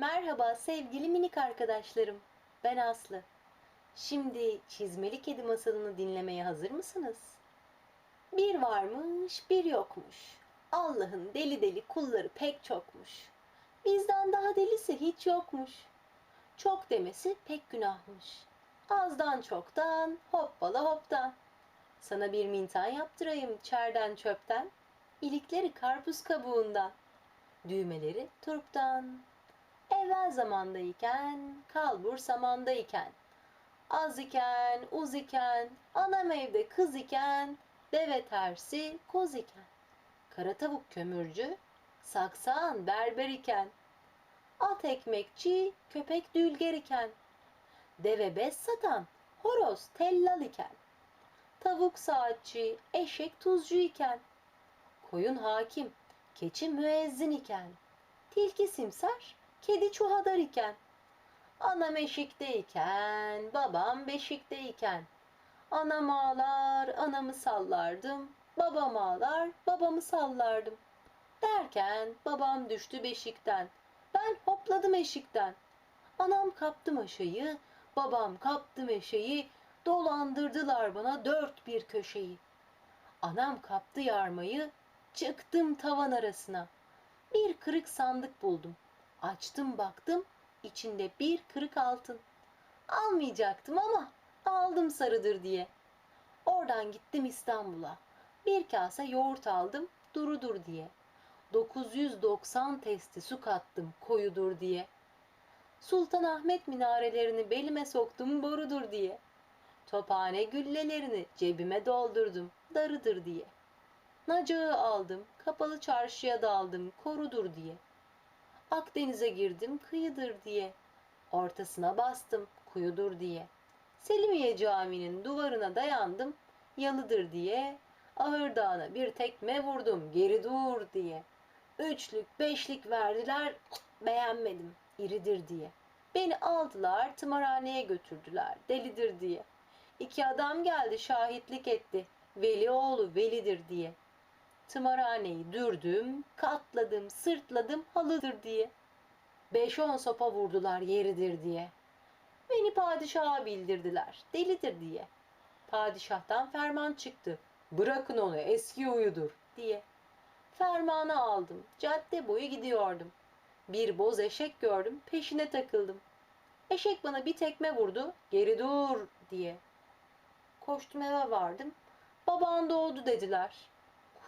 Merhaba sevgili minik arkadaşlarım. Ben Aslı. Şimdi çizmeli kedi masalını dinlemeye hazır mısınız? Bir varmış, bir yokmuş. Allah'ın deli deli kulları pek çokmuş. Bizden daha delisi hiç yokmuş. Çok demesi pek günahmış. Azdan çoktan, hoppala hoptan. Sana bir mintan yaptırayım çerden çöpten. İlikleri karpuz kabuğundan. Düğmeleri turptan. Evvel zamandayken, kalbur samandayken. Az iken, uz iken, anam evde kız iken, deve tersi koz iken. Kara tavuk kömürcü, saksağın berber iken. At ekmekçi, köpek dülger iken. Deve bez satan, horoz tellal iken. Tavuk saatçi, eşek tuzcu iken. Koyun hakim, keçi müezzin iken. Tilki simsar, kedi çuhadar iken. Anam eşikteyken, babam beşikteyken. Anam ağlar, anamı sallardım. Babam ağlar, babamı sallardım. Derken babam düştü beşikten. Ben hopladım eşikten. Anam kaptı maşayı, babam kaptı meşeyi. Dolandırdılar bana dört bir köşeyi. Anam kaptı yarmayı, çıktım tavan arasına. Bir kırık sandık buldum. Açtım baktım, içinde bir kırık altın. Almayacaktım ama aldım sarıdır diye. Oradan gittim İstanbul'a. Bir kase yoğurt aldım durudur diye. 990 testi su kattım koyudur diye. Sultanahmet minarelerini belime soktum borudur diye. Tophane güllelerini cebime doldurdum darıdır diye. Nacağı aldım, kapalı çarşıya daldım korudur diye. Akdeniz'e girdim kıyıdır diye. Ortasına bastım kuyudur diye. Selimiye Camii'nin duvarına dayandım yalıdır diye. Ahır Dağı'na bir tekme vurdum geri dur diye. Üçlük beşlik verdiler beğenmedim iridir diye. Beni aldılar tımarhaneye götürdüler delidir diye. İki adam geldi şahitlik etti. Veli oğlu velidir diye. Tımarhaneyi dürdüm, katladım, sırtladım halıdır diye. Beş on sopa vurdular yeridir diye. Beni padişaha bildirdiler, delidir diye. Padişahtan ferman çıktı. Bırakın onu eski uyudur diye. Fermanı aldım, cadde boyu gidiyordum. Bir boz eşek gördüm, peşine takıldım. Eşek bana bir tekme vurdu, geri dur diye. Koştum eve vardım. Baban doğdu dediler.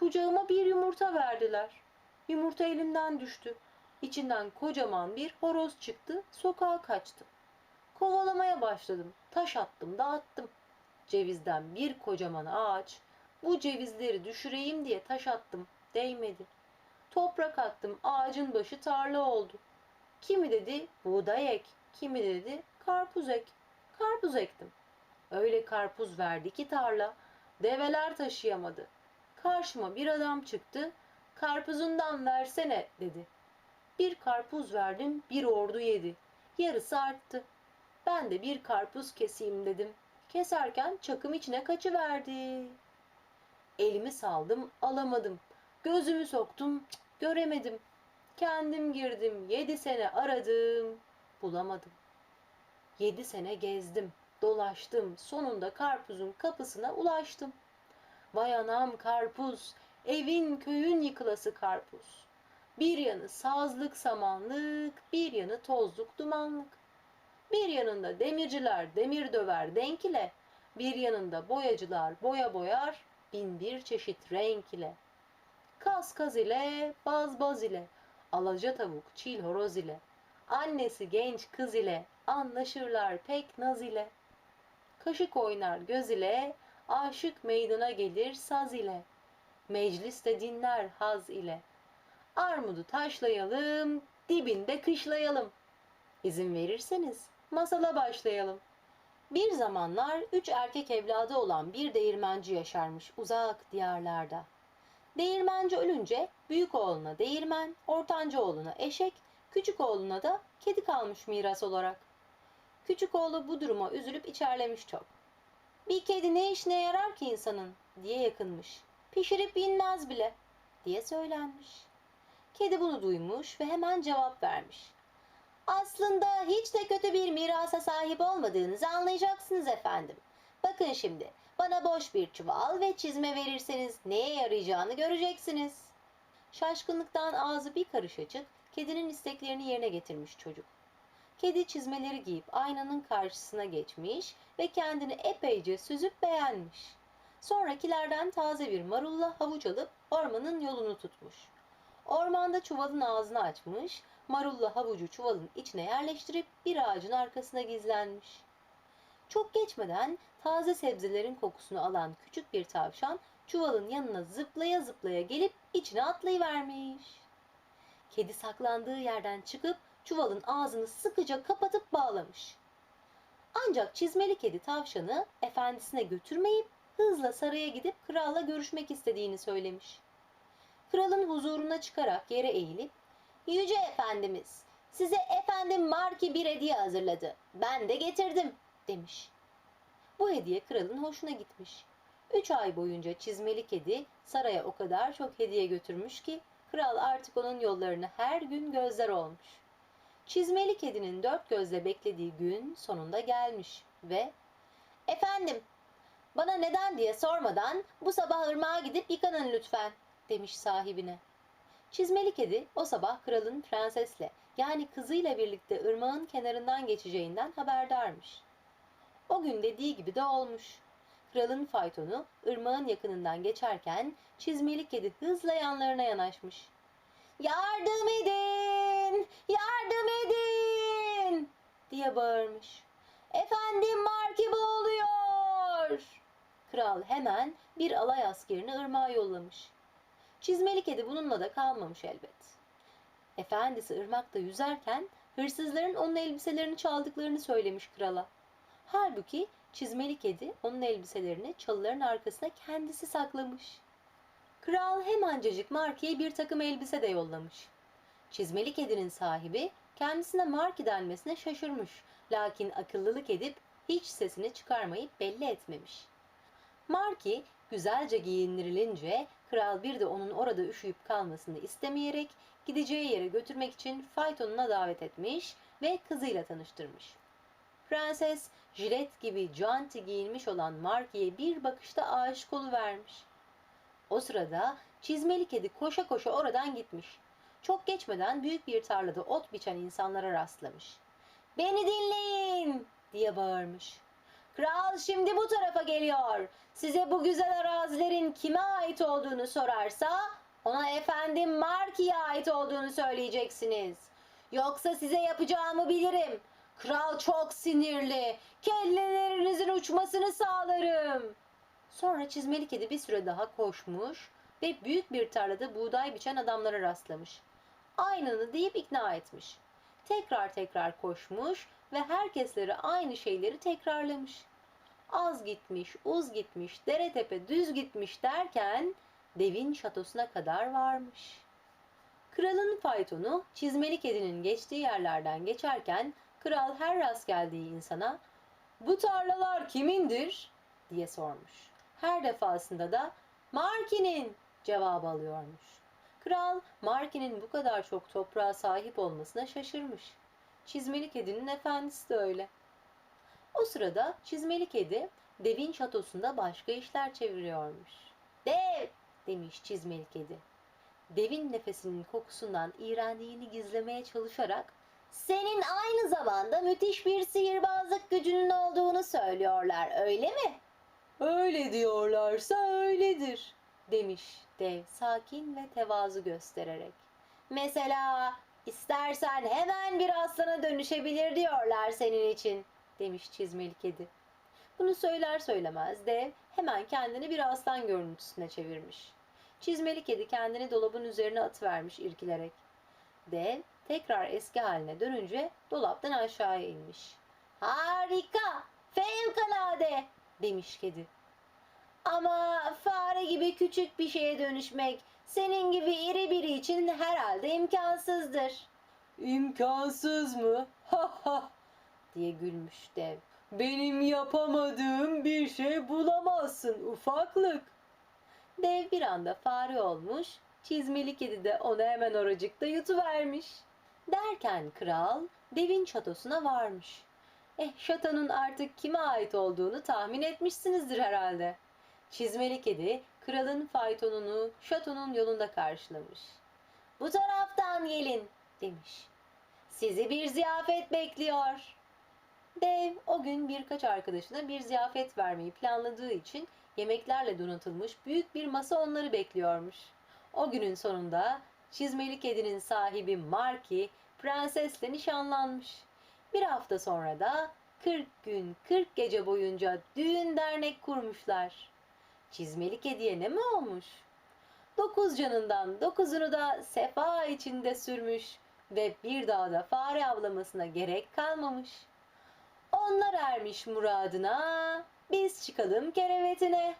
Kucağıma bir yumurta verdiler. Yumurta elimden düştü. İçinden kocaman bir horoz çıktı, sokağa kaçtı. Kovalamaya başladım. Taş attım, dağıttım. Cevizden bir kocaman ağaç. Bu cevizleri düşüreyim diye taş attım. Değmedi. Toprak attım. Ağacın başı tarla oldu. Kimi dedi buğday ek, kimi dedi karpuz ek. Karpuz ektim. Öyle karpuz verdi ki tarla, develer taşıyamadı. Karşıma bir adam çıktı, karpuzundan versene dedi. Bir karpuz verdim, bir ordu yedi. Yarısı arttı. Ben de bir karpuz keseyim dedim. Keserken çakım içine kaçıverdi. Elimi saldım, alamadım. Gözümü soktum, göremedim. Kendim girdim, yedi sene aradım, bulamadım. Yedi sene gezdim, dolaştım, sonunda karpuzun kapısına ulaştım. Vay anam karpuz, evin köyün yıkılası karpuz. Bir yanı sazlık samanlık, bir yanı tozluk dumanlık. Bir yanında demirciler demir döver denk ile, bir yanında boyacılar boya boyar, bin bir çeşit renk ile. Kaz kaz ile, baz baz ile, alaca tavuk çil horoz ile, annesi genç kız ile, anlaşırlar pek naz ile. Kaşık oynar göz ile, aşık meydana gelir saz ile. Mecliste dinler haz ile. Armudu taşlayalım, dibinde kışlayalım. İzin verirseniz masala başlayalım. Bir zamanlar üç erkek evladı olan bir değirmenci yaşarmış uzak diyarlarda. Değirmenci ölünce büyük oğluna değirmen, ortanca oğluna eşek, küçük oğluna da kedi kalmış miras olarak. Küçük oğlu bu duruma üzülüp içerlemiş çok. Bir kedi ne işine yarar ki insanın diye yakınmış. Pişirip inmez bile diye söylenmiş. Kedi bunu duymuş ve hemen cevap vermiş. Aslında hiç de kötü bir mirasa sahip olmadığınızı anlayacaksınız efendim. Bakın şimdi, bana boş bir çuval ve çizme verirseniz neye yarayacağını göreceksiniz. Şaşkınlıktan ağzı bir karış açık, kedinin isteklerini yerine getirmiş çocuk. Kedi çizmeleri giyip aynanın karşısına geçmiş ve kendini epeyce süzüp beğenmiş. Sonrakilerden taze bir marulla havuç alıp ormanın yolunu tutmuş. Ormanda çuvalın ağzını açmış, marulla havucu çuvalın içine yerleştirip bir ağacın arkasına gizlenmiş. Çok geçmeden taze sebzelerin kokusunu alan küçük bir tavşan çuvalın yanına zıplaya zıplaya gelip içine atlayıvermiş. Kedi saklandığı yerden çıkıp çuvalın ağzını sıkıca kapatıp bağlamış. Ancak çizmeli kedi tavşanı efendisine götürmeyip hızla saraya gidip kralla görüşmek istediğini söylemiş. Kralın huzuruna çıkarak yere eğilip Yüce Efendimiz, size efendim Marki bir hediye hazırladı. Ben de getirdim, demiş. Bu hediye kralın hoşuna gitmiş. Üç ay boyunca çizmeli kedi saraya o kadar çok hediye götürmüş ki kral artık onun yollarını her gün gözler olmuş. Çizmeli kedinin dört gözle beklediği gün sonunda gelmiş ve ''Efendim, bana neden diye sormadan bu sabah ırmağa gidip yıkanın lütfen.'' demiş sahibine. Çizmeli kedi o sabah kralın prensesle yani kızıyla birlikte ırmağın kenarından geçeceğinden haberdarmış. O gün dediği gibi de olmuş. Kralın faytonu ırmağın yakınından geçerken çizmeli kedi hızla yanlarına yanaşmış. Yardım edin! Yardım edin! diye bağırmış. Efendim Marki boğuluyor! Kral hemen bir alay askerini ırmağa yollamış. Çizmeli kedi bununla da kalmamış elbet. Efendisi ırmakta yüzerken hırsızların onun elbiselerini çaldıklarını söylemiş krala. Halbuki çizmeli kedi onun elbiselerini çalıların arkasına kendisi saklamış. Kral hemencecik Marki'ye bir takım elbise de yollamış. Çizmeli kedinin sahibi kendisine Marki denmesine şaşırmış. Lakin akıllılık edip hiç sesini çıkarmayıp belli etmemiş. Marki güzelce giyindirilince kral bir de onun orada üşüyüp kalmasını istemeyerek gideceği yere götürmek için faytonuna davet etmiş ve kızıyla tanıştırmış. Prenses jilet gibi canti giyinmiş olan Marki'ye bir bakışta aşık oluvermiş. O sırada çizmeli kedi koşa koşa oradan gitmiş. Çok geçmeden büyük bir tarlada ot biçen insanlara rastlamış. Beni dinleyin diye bağırmış. Kral şimdi bu tarafa geliyor. Size bu güzel arazilerin kime ait olduğunu sorarsa ona efendim Marki'ye ait olduğunu söyleyeceksiniz. Yoksa size yapacağımı bilirim. Kral çok sinirli. Kellelerinizin uçmasını sağlarım. Sonra çizmeli kedi bir süre daha koşmuş ve büyük bir tarlada buğday biçen adamlara rastlamış. Aynını deyip ikna etmiş. Tekrar tekrar koşmuş ve herkesleri aynı şeyleri tekrarlamış. Az gitmiş, uz gitmiş, dere tepe düz gitmiş derken devin şatosuna kadar varmış. Kralın faytonu çizmeli kedinin geçtiği yerlerden geçerken kral her rast geldiği insana bu tarlalar kimindir diye sormuş. Her defasında da Marki'nin cevabı alıyormuş. Kral Marki'nin bu kadar çok toprağa sahip olmasına şaşırmış. Çizmeli kedinin efendisi de öyle. O sırada çizmeli kedi devin şatosunda başka işler çeviriyormuş. Dev demiş çizmeli kedi. Devin nefesinin kokusundan iğrendiğini gizlemeye çalışarak senin aynı zamanda müthiş bir sihirbazlık gücünün olduğunu söylüyorlar öyle mi? Öyle diyorlarsa öyledir demiş dev sakin ve tevazu göstererek. Mesela istersen hemen bir aslana dönüşebilir diyorlar senin için demiş çizmeli kedi. Bunu söyler söylemez dev hemen kendini bir aslan görüntüsüne çevirmiş. Çizmeli kedi kendini dolabın üzerine atıvermiş irkilerek. Dev tekrar eski haline dönünce dolaptan aşağıya inmiş. Harika, fevkalade demiş kedi. Ama fare gibi küçük bir şeye dönüşmek senin gibi iri biri için herhalde imkansızdır. İmkansız mı? Ha ha diye gülmüş dev. Benim yapamadığım bir şey bulamazsın ufaklık. Dev bir anda fare olmuş, çizmeli kedi de onu hemen oracıkta yutuvermiş. Derken kral devin şatosuna varmış. Eh şatonun artık kime ait olduğunu tahmin etmişsinizdir herhalde. Çizmeli kedi kralın faytonunu şatonun yolunda karşılamış. Bu taraftan gelin demiş. Sizi bir ziyafet bekliyor. Dev o gün birkaç arkadaşına bir ziyafet vermeyi planladığı için yemeklerle donatılmış büyük bir masa onları bekliyormuş. O günün sonunda çizmeli kedinin sahibi Marky prensesle nişanlanmış. Bir hafta sonra da 40 gün 40 gece boyunca düğün dernek kurmuşlar. Çizmeli kediye ne mi olmuş? Dokuz canından dokuzunu da sefa içinde sürmüş ve bir daha da fare avlamasına gerek kalmamış. Onlar ermiş muradına, biz çıkalım kerevetine.